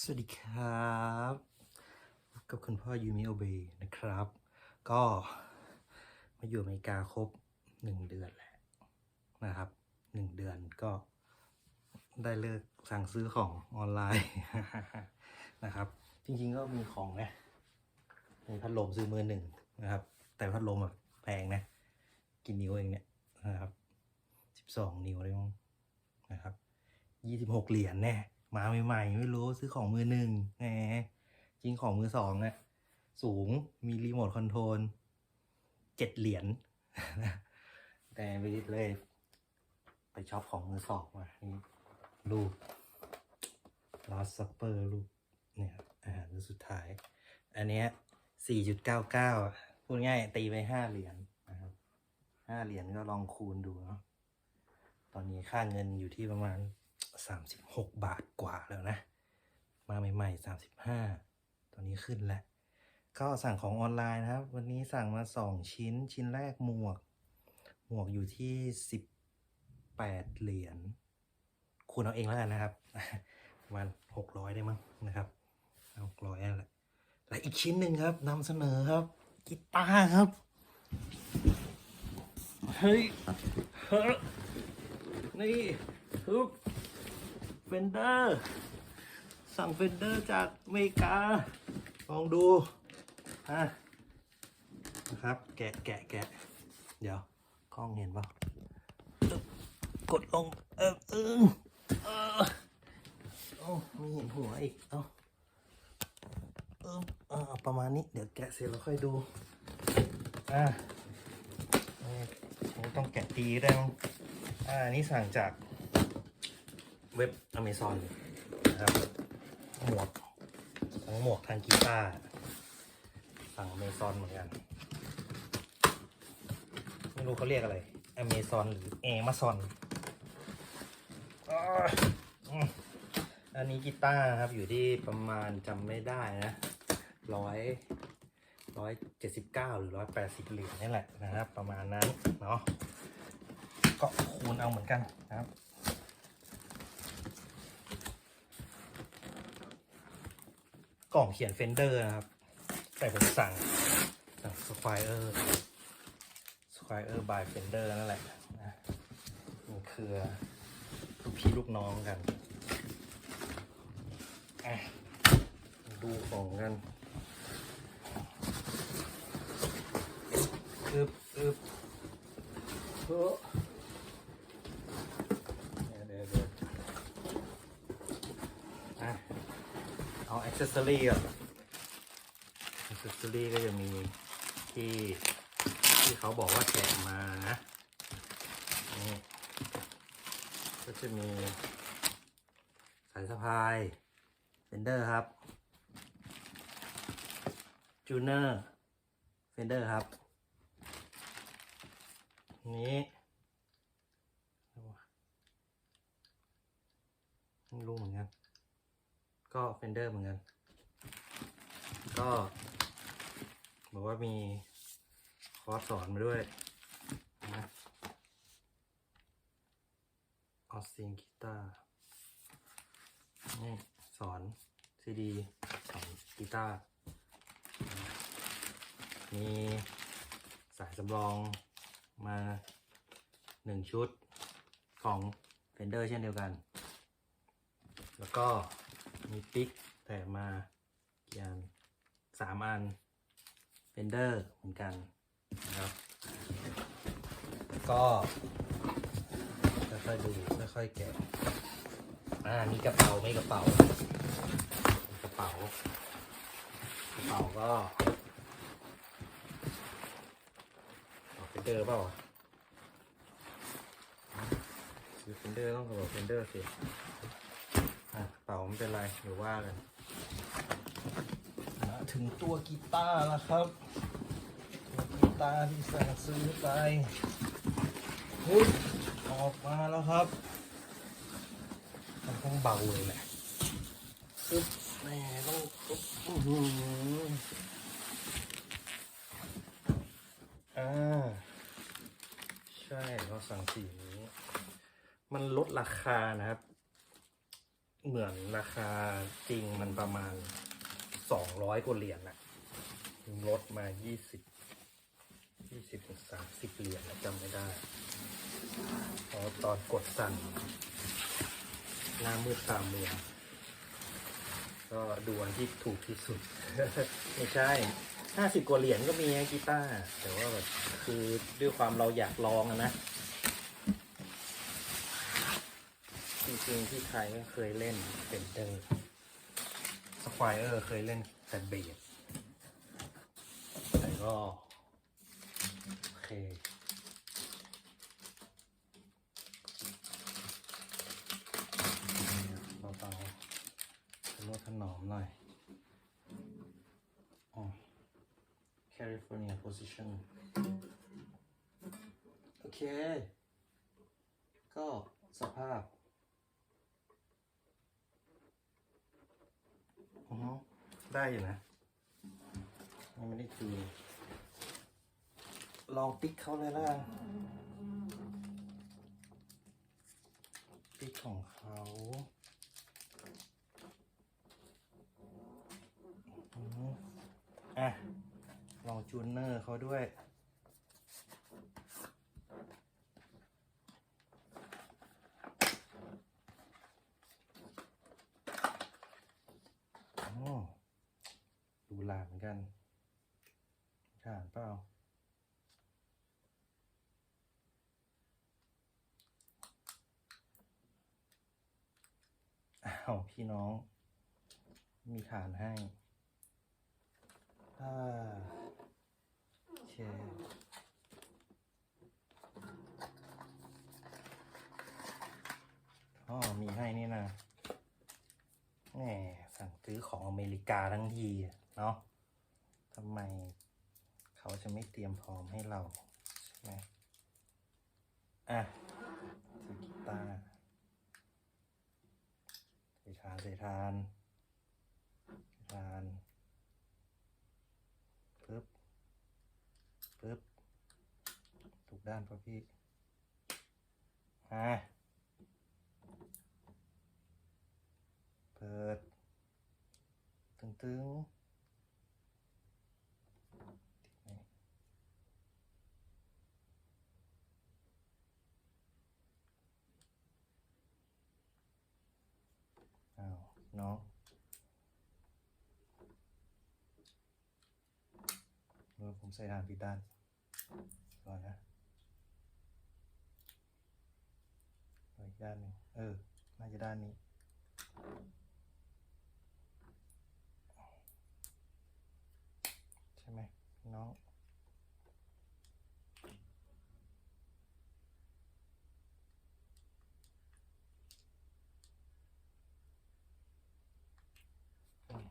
สวัสดีครับกับคุณพ่อยูมิโอเบนะครับ ก็มาอยู่อเมริกาครบหนึ่งเดือนแล้วนะครับหนึ่งเดือนก็ได้เลิกสั่งซื้อของออนไลน์นะครับ จริงๆก็มีของนะมีพัดลมซื้อมือหนึ่งนะครับ แต่พัดลมแบบแพงนะกี่นิ้วเองเนี่ยนะครับสิบสองนิ้วเลยมั้งนะครับยี่สิบหกเหรียญแน่ มาใหม่ๆ ไม่รู้ซื้อของมือหนึ่งแหมจริงของมือสองเนี่ยสูงมีรีโมทคอนโทรลเจ็ดเหรียญแต่ไปเลย ไปช็อปของมือสองมานี่รูป Last Supper รูปเนี่ยครับอาหารมื้อสุดท้าย อันเนี้ยสี่จุดเก้าเก้าพูดง่ายตีไปห้าเหรียญนะครับห้าเหรียญก็ลองคูณดูเนาะตอนนี้ค่าเงินอยู่ที่ประมาณ 36 บาทกว่าแล้วนะ มาใหม่ๆ 35ตอนนี้ขึ้นแล้ว ก็สั่งของออนไลน์นะครับ วันนี้สั่งมา 2 ชิ้น ชิ้นแรกหมวก หมวกอยู่ที่ 18 เหรียญ คูณเอาเองแล้วกันนะครับ ประมาณ 600 ได้มั้งนะครับ600นั่นแหละ และอีกชิ้นหนึ่งครับนำเสนอครับ กีตาร์ครับ เฮ้ย เฮ้ยนี่ฮึบ เฟนเดอร์สั่งเฟนเดอร์จากอเมริกา ลองดูอะนะครับ แกะแกะแกะเดี๋ยวกล้องเห็นเปล่ากดลง เออตึงเออโอ้ไม่เห็นหัวอีก เอ้าเออเออประมาณนี้ เดี๋ยวแกะเสร็จแล้วค่อยดู อะเอ้ยฉันต้องแกะตีได้มั้งอ่านนี้สั่งจาก เว็บ Amazon นะครับ หมวกทั้งหมวกทั้งกีตาร์สั่ง Amazon เหมือนกัน ไม่รู้เขาเรียกอะไร Amazon หรือ Amazon อ่าอืมอันนี้กีตาร์ครับอยู่ที่ประมาณจำไม่ได้นะร้อยร้อยเจ็ดสิบเก้าหรือร้อยแปดสิบเหรียญนี่แหละนะครับ ประมาณนั้นเนาะก็คูณเอาเหมือนกันนะครับ กล่องเขียนเฟนเดอร์นะครับ แต่ผมสั่งสั่งสควายเออร์สควายเออร์บายเฟนเดอร์นั่นแหละนะมันคือลูกพี่ลูกน้องกันอะดูของกันอึบอึบเฮ้อ เดี๋ยวเดี๋ยวเดี๋ยวอะ เอาอ็อกเซสซอรี่ก่อนอ็อกเซสซอรี่ก็จะมีที่ที่เขาบอกว่าแกะมานะนี่ก็จะมีสายสะพายเฟนเดอร์ครับจูเนอร์เฟนเดอร์ครับ นี้ไม่รู้เหมือนกัน ก็เฟนเดอร์เหมือนกัน ก็บอกว่ามีคอร์สสอนมาด้วยนะออสซินกีตาร์นี่สอนซีดีสอนกีตาร์ มีสายสำรองมาหนึ่งชุดของเฟนเดอร์เช่นเดียวกัน แล้วก็ มีปิกแต่มากี่อันสามอันเฟนเดอร์เหมือนกันนะครับ ก็ค่อยๆดูค่อยๆแกะอ่ามีกระเป๋าไม่กระเป๋ากระเป๋ากระเป๋าก็เฟนเดอร์เปล่าซื้อเฟนเดอร์ต้องกระเป๋าเฟนเดอร์สิาไม่เป็นไรเดี๋ยวว่ากันมาถึงตัวกีตาร์แล้วครับตัวกีตาร์ที่สั่งซื้อไปหุ้ยออกมาแล้วครับมันต้องเบาเลยแหละปึ๊บแม่ต้องปึ๊บอื้อหืออ่าใช่เราสั่งสีนี้ มันลดราคานะครับเห มือนราคาจริงมันประมาณสองร้อยกว่าเหรียญนะลดมายี่สิบยี่สิบถึงสามสิบเหรียญจำไม่ได้พราะตอนกดสั่นหน้ามืดตามเมืองก็ดูอันที่ถูกที่สุด ไม่ใช่ห้าสิบกว่าเหรียญก็มีกีตาร์แต่ว่าแบบคือด้วยความเราอยากลองอะนะ จริงที่ไทยก็เคยเล่นเป็นเดอร์สควายเออร์เคยเล่นแต่เบสแต่ก็โอเคเบาๆลดถนอมหน่อยอ๋อ California position โอเค ก็สภาพ อือฮึ ได้อยู่นะยังไม่ได้คืนลองติ๊กเขาเลยล่ะติ๊กของเขาอืออะลองจูนเนอร์เขาด้วย โอ้ดูหลานเหมือนกันฐานเปล่า อ้าวพี่น้อง มีฐานให้อ่าโอเคอ๋อมีให้นี่นะแหมสั่งซื้อของอเมริกาทั้งทีเนาะทำไมเขาจะไม่เตรียมพร้อมให้เรา ใช่ไหมอะถือกีตาร์ใส่ ทานทานปึ๊บปึ๊บถูกด้านป่ะพี่อะเปิด ตึงตึงอ้าว น้องเดี๋ยวผมใส่ทานผิดด้านก่อนนะอีกด้านหนึ่งเออ น่าจะด้านนี้ ใช่ไหมพี่น้อง อืม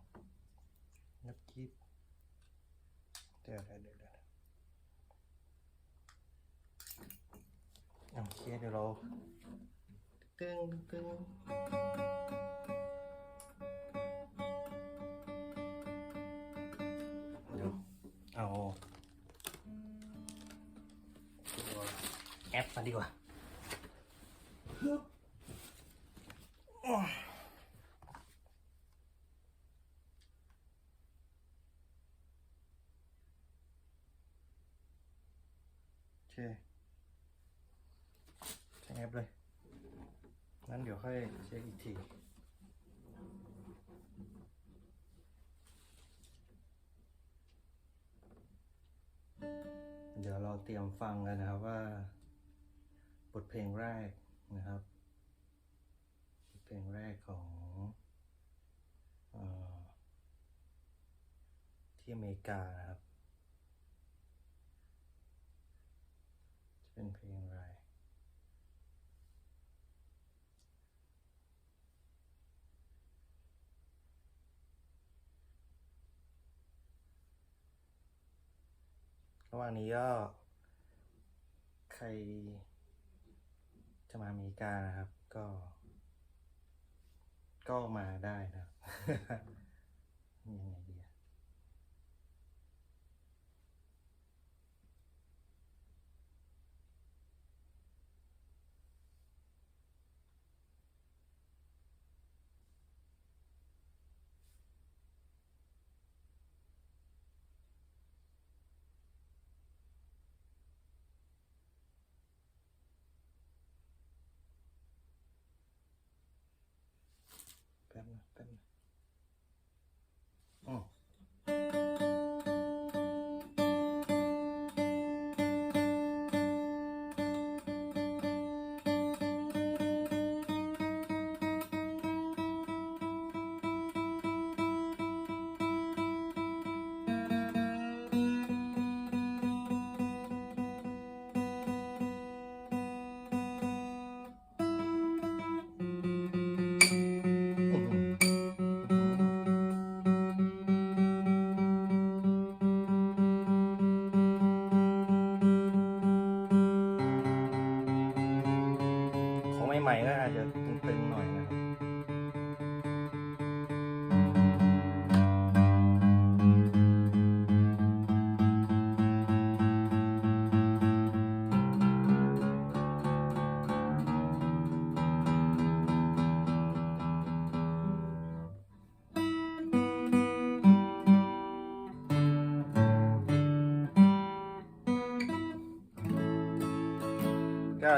นับคีบเดี๋ยวเดี๋ยวเดี๋ยวเดี๋ยว โอเคเดี๋ยวเราตึ แอปเลย งั้นเดี๋ยวค่อยเช็คอีกที เดี๋ยวเราเตรียมฟังกันนะครับว่า บทเพลงแรกนะครับ บทเพลงแรกของอที่อเมริกานะครับ จะเป็นเพลงอะไร ระหว่างนี้ก็ใครจะมาอเมริกานะครับ ก็ ก็มาได้นะยังไง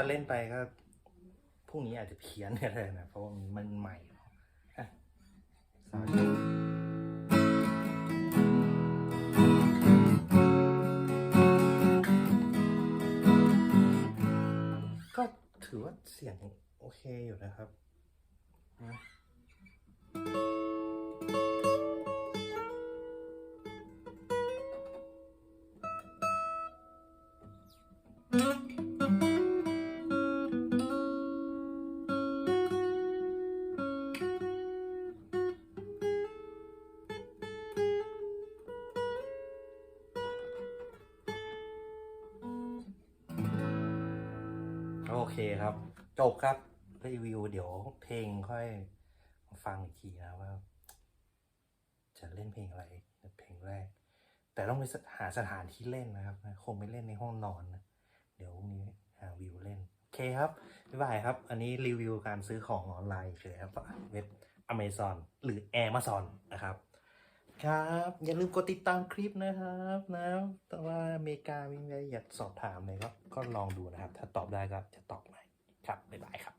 เล่นไปก็พรุ่งนี้อาจจะเพี้ยนก็ได้นะ เพราะว่ามันใหม่สวัสดีก็ถือว่าเสียงโอเคอยู่นะครับนะ เคครับ จบครับรีวิวเดี๋ยวเพลงค่อยฟังอีกทีนะว่า จะเล่นเพลงอะไรเพลงแรก แต่ต้องไปหาสถานที่เล่นนะครับ คงไม่เล่นในห้องนอนนะเดี๋ยวนี้หาวิวเล่น โอเคครับบ๊ายบายครับ อันนี้รีวิวการซื้อของออนไลน์เฉยครับเว็บ Amazon หรือ Amazon นะครับ ครับ อย่าลืมกดติดตามคลิปนะครับนะแต่ว่าอเมริกามีอะไรอยากสอบถามเลยก็ก็ลองดูนะครับ ถ้าตอบได้ก็จะตอบใหม่ครับบ๊ายบายครับ